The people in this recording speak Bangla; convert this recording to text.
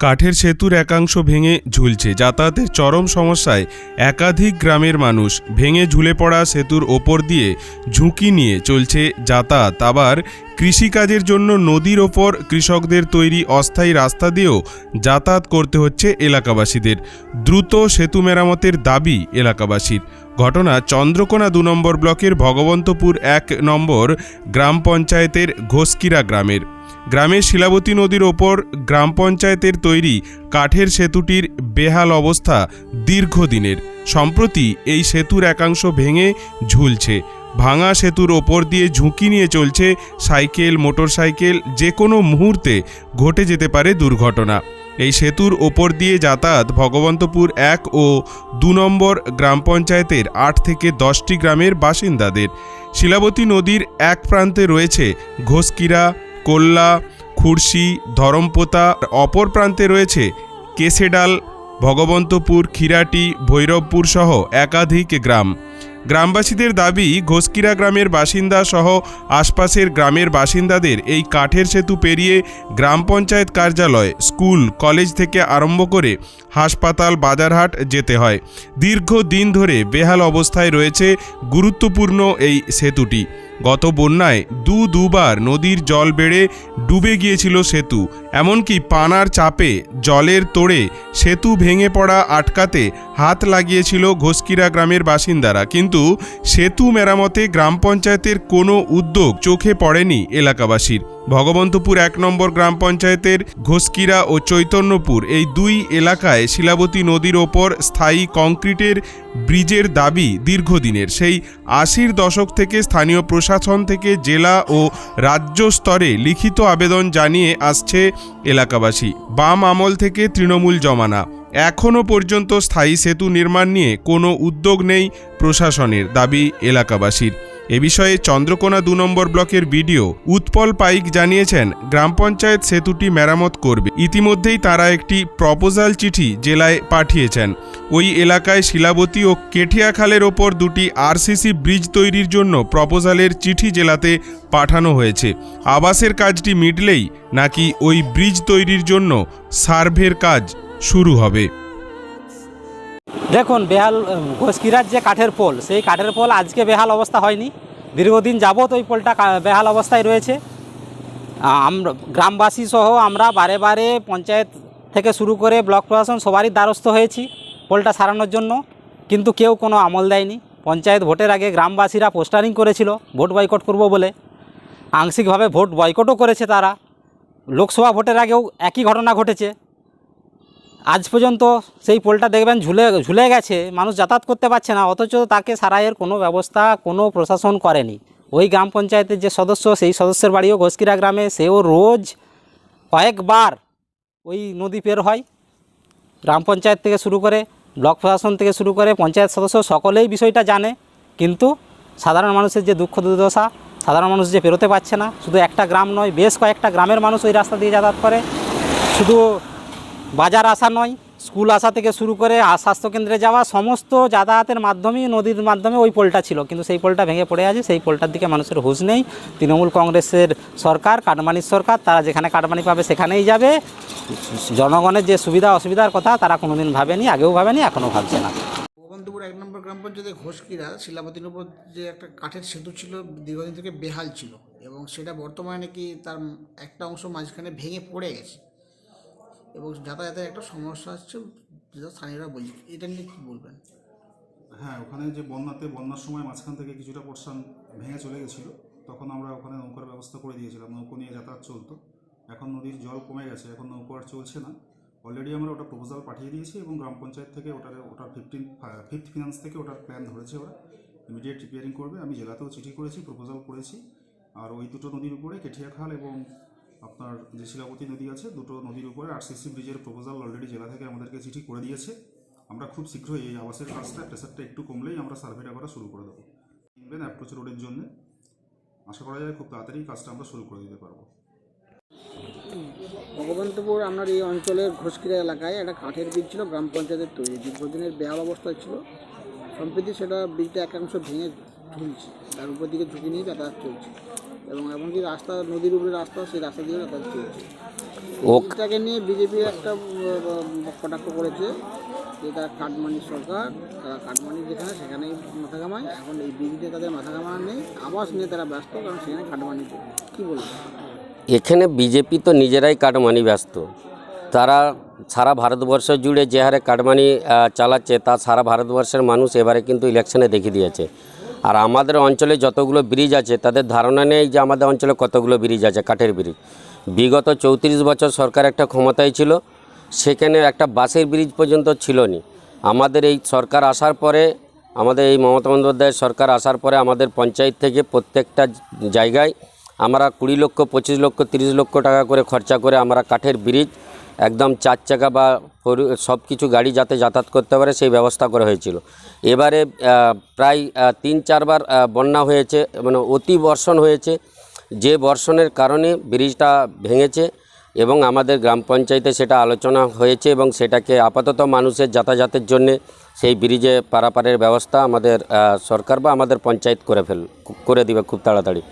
কাঠের সেতুর একাংশ ভেঙে ঝুলছে। যাতায়াতের চরম সমস্যায় একাধিক গ্রামের মানুষ ভেঙে ঝুলে পড়া সেতুর ওপর দিয়ে ঝুঁকি নিয়ে চলছে যাতায়াত। আবার কৃষিকাজের জন্য নদীর ওপর কৃষকদের তৈরি অস্থায়ী রাস্তা দিয়েও যাতায়াত করতে হচ্ছে এলাকাবাসীদের। দ্রুত সেতু মেরামতের দাবি এলাকাবাসীর। ঘটনা চন্দ্রকোনা দু নম্বর ব্লকের ভগবন্তপুর এক নম্বর গ্রাম পঞ্চায়েতের ঘোষকিরা গ্রামের। গ্রামের শিলাবতী নদীর ওপর গ্রাম পঞ্চায়েতের তৈরি কাঠের সেতুটির বেহাল অবস্থা দীর্ঘদিনের। সম্প্রতি এই সেতুর একাংশ ভেঙে ঝুলছে। ভাঙা সেতুর ওপর দিয়ে ঝুঁকি নিয়ে চলছে সাইকেল, মোটরসাইকেল যে কোনো মুহূর্তে ঘটে যেতে পারে দুর্ঘটনা। এই সেতুর ওপর দিয়ে যাতায়াত ভগবন্তপুর এক ও দু নম্বর গ্রাম পঞ্চায়েতের আট থেকে দশটি গ্রামের বাসিন্দাদের। শিলাবতী নদীর এক প্রান্তে রয়েছে ঘোষকিরা কোল্লা, খুরশি, ধরমপোতা, অপর প্রান্তে রয়েছে কেসেডাল, ভগবন্তপুর, খিরাটি, ভৈরবপুর সহ একাধিক গ্রাম। গ্রামবাসীদের দাবি, ঘোষকিরা গ্রামের বাসিন্দা সহ আশপাশের গ্রামের বাসিন্দাদের এই কাঠের সেতু পেরিয়ে গ্রাম পঞ্চায়েত কার্যালয়, স্কুল, কলেজ থেকে আরম্ভ করে হাসপাতাল, বাজারহাট যেতে হয়। দীর্ঘ দিন ধরে বেহাল অবস্থায় রয়েছে গুরুত্বপূর্ণ এই সেতুটি। গত বন্যায় দু দুবার নদীর জল বেড়ে ডুবে গিয়েছিল সেতু, এমনকি পানার চাপে জলের তোড়ে সেতু ভেঙে পড়া আটকাতে হাত লাগিয়েছিল ঘোষকিরা গ্রামের বাসিন্দারা। কিন্তু সেতু মেরামতে গ্রাম পঞ্চায়েতের কোনো উদ্যোগ চোখে পড়েনি এলাকাবাসীর। ভগবন্তপুর এক নম্বর গ্রাম পঞ্চায়েতের ঘোষকিরা ও চৈতন্যপুর এই দুই এলাকায় শিলাবতী নদীর ওপর স্থায়ী কংক্রিটের ব্রিজের দাবি দীর্ঘদিনের। সেই আশির দশক থেকে স্থানীয় প্রশাসন থেকে জেলা ও রাজ্য স্তরে লিখিত আবেদন জানিয়ে আসছে এলাকাবাসী। বাম আমল থেকে তৃণমূল জমানা। এখনও পর্যন্ত স্থায়ী সেতু নির্মাণ নিয়ে কোনো উদ্যোগ নেই প্রশাসনের, দাবি এলাকাবাসীর। এ বিষয়ে চন্দ্রকোনা দু নম্বর ব্লকের বিডিও উৎপল পাইক জানিয়েছেন, গ্রাম পঞ্চায়েত সেতুটি মেরামত করবে। ইতিমধ্যেই তারা একটি প্রপোজাল চিঠি জেলায় পাঠিয়েছেন। ওই এলাকায় শিলাবতী ও কেঠিয়াখালের ওপর দুটি আরসিসি ব্রিজ তৈরির জন্য প্রপোজালের চিঠি জেলাতে পাঠানো হয়েছে। আবাসের কাজটি মিটলেই নাকি ওই ব্রিজ তৈরির জন্য সার্ভের কাজ শুরু হবে। দেখুন, বেহাল ঘোষকিরার যে কাঠের পোল, সেই কাঠের পোল আজকে বেহাল অবস্থা হয়নি। দীর্ঘদিন যাবৎ ওই পোলটা বেহাল অবস্থায় রয়েছে। আমরা, গ্রামবাসী সহ আমরা বারে বারে পঞ্চায়েত থেকে শুরু করে ব্লক প্রশাসন সবারই দ্বারস্থ হয়েছি পোলটা সারানোর জন্য। কিন্তু কেউ কোনো আমল দেয়নি। পঞ্চায়েত ভোটের আগে গ্রামবাসীরা পোস্টারিং করেছিল, ভোট বয়কট করব বলে। আংশিকভাবে ভোট বয়কটও করেছে তারা। লোকসভা ভোটের আগেও একই ঘটনা ঘটেছে। আজ পর্যন্ত সেই পোলটা দেখবেন ঝুলে ঝুলে গেছে, মানুষ যাতায়াত করতে পারছে না, অথচ তাকে সারাইয়ের কোনো ব্যবস্থা, কোনো প্রশাসন করেনি। ওই গ্রাম পঞ্চায়েতের যে সদস্য, সেই সদস্যের বাড়িও ঘোষকিরা গ্রামে, সেও রোজ কয়েকবার ওই নদী পের হয়। গ্রাম পঞ্চায়েত থেকে শুরু করে ব্লক প্রশাসন থেকে শুরু করে পঞ্চায়েত সদস্য সকলেই বিষয়টা জানে, কিন্তু সাধারণ মানুষের যে দুঃখ দুর্দশা, সাধারণ মানুষ যে পেরোতে পারছে না, শুধু একটা গ্রাম নয়, বেশ কয়েকটা গ্রামের মানুষ ওই রাস্তা দিয়ে যাতায়াত করে। শুধু বাজার আসা নয়, স্কুল আসা থেকে শুরু করে স্বাস্থ্যকেন্দ্রে যাওয়া, সমস্ত যাতায়াতের মাধ্যমেই, নদীর মাধ্যমে ওই পোলটা ছিল। কিন্তু সেই পোলটা ভেঙে পড়ে আছে, সেই পোলটার দিকে মানুষের হুঁশ নেই। তৃণমূল কংগ্রেসের সরকার, কাটমানির সরকার, তারা যেখানে কাটমানি পাবে সেখানেই যাবে। জনগণের যে সুবিধা, অসুবিধার কথা তারা কোনোদিন ভাবেনি, আগেও ভাবেনি, এখনও ভাবছে না। ভগবন্তপুর এক নম্বর গ্রাম পঞ্চায়েতের ঘোষকিরা শিলাবতীর উপর যে একটা কাঠের সেতু ছিল, দীর্ঘদিন থেকে বেহাল ছিল। এবং সেটা বর্তমানে নাকি তার একটা অংশ মাঝখানে ভেঙে পড়ে গেছে? এবং যাতায়াতের একটা সমস্যা হচ্ছে, যেটা স্থানীয়রা বলছে। এটা নিয়ে কী বলবেন? হ্যাঁ ওখানে যে বন্যাতে, বন্যার সময় মাঝখান থেকে কিছুটা পোর্শন ভেঙে চলে গেছিল। তখন আমরা ওখানে নৌকার ব্যবস্থা করে দিয়েছিলাম। নৌকো নিয়ে যাতায়াত চলতো। এখন নদীর জল কমে গেছে, এখন নৌকো আর চলছে না। অলরেডি আমরা ওটা প্রপোজাল পাঠিয়ে দিয়েছি এবং গ্রাম পঞ্চায়েত থেকে ওটার ওটার ফিফটিন ফিফথ ফিনান্স থেকে ওটার প্ল্যান ধরেছে ওরা। ইমিডিয়েট রিপেয়ারিং করবে। আমি জেলাতেও চিঠি করেছি প্রপোজাল করেছি। আর ওই দুটো নদীর উপরে কেঠিয়াখাল এবং আপনার যে শিলাবতী নদী আছে, দুটো নদীর উপরে আরসিসি ব্রিজের প্রপোজাল অলরেডি জেলা থেকে আমাদেরকে চিঠি করে দিয়েছে। আমরা খুব শীঘ্রই এই আবাসের কাজটা প্রেসারটা একটু কমলেই আমরা সার্ভেটা করা শুরু করে দেবো। কিনবেন অ্যাপ্রোচ রোডের জন্য। আশা করা যায় খুব তাড়াতাড়ি কাজটা আমরা শুরু করে দিতে পারব। ভগবন্তপুর, আপনার এই অঞ্চলের ঘোষকিরা এলাকায় একটা কাঠের ব্রিজ ছিল, গ্রাম পঞ্চায়েতের তৈরি। দীর্ঘদিনের বেহাল অবস্থায় ছিল। সম্প্রতি সেটা ব্রিজটা একাংশ ভেঙে ঝুলছে। তার উপর দিকে ঝুঁকি নিয়ে যাতায়াত চলছে। এবং এমনকি রাস্তা নদীর উপরে রাস্তা সেই রাস্তা দিয়ে যাতায়াত চলছে। এটাকে নিয়ে বিজেপি একটা কটাক্ষ করেছে যে তারা কাটমানি সরকার তারা কাটমানি যেখানে সেখানেই মাথা এখন এই বিজেপি তাদের মাথা নেই। আবাস নিয়ে তারা ব্যস্ত কারণ সেখানে কাটমানি কী বলব এখানে বিজেপি তো নিজেরাই কাটমানি ব্যস্ত। তারা সারা ভারতবর্ষ জুড়ে যে হারে কাটমানি চালাচ্ছে তা সারা ভারতবর্ষের মানুষ এবারে কিন্তু ইলেকশনে দেখিয়ে দিয়েছে। আর আমাদের অঞ্চলে যতগুলো ব্রিজ আছে, তাদের ধারণা নেই যে আমাদের অঞ্চলে কতগুলো ব্রিজ আছে, কাঠের ব্রিজ। বিগত চৌত্রিশ বছর সরকার একটা ক্ষমতায় ছিল, সেখানে একটা বাসের ব্রিজ পর্যন্ত ছিল নি আমাদের এই সরকার আসার পরে, আমাদের এই মমতা বন্দ্যোপাধ্যায়ের সরকার আসার পরে আমাদের পঞ্চায়েত থেকে প্রত্যেকটা জায়গায় আমরা কুড়ি লক্ষ, পঁচিশ লক্ষ, তিরিশ লক্ষ টাকা করে খরচা করে আমরা কাঠের ব্রিজ একদম চার চাকা বা সব কিছু গাড়ি যাতে যাতায়াত করতে পারে সেই ব্যবস্থা করা হয়েছিল। এবারে প্রায় তিন চারবার বন্যা হয়েছে মানে অতি বর্ষণ হয়েছে। যে বর্ষণের কারণে ব্রিজটা ভেঙেছে এবং আমাদের গ্রাম পঞ্চায়েতে সেটা আলোচনা হয়েছে এবং সেটাকে আপাতত মানুষের যাতায়াতের জন্যে সেই ব্রিজে পারাপারের ব্যবস্থা আমাদের সরকার বা আমাদের পঞ্চায়েত করে ফেল করে দিবে খুব তাড়াতাড়ি।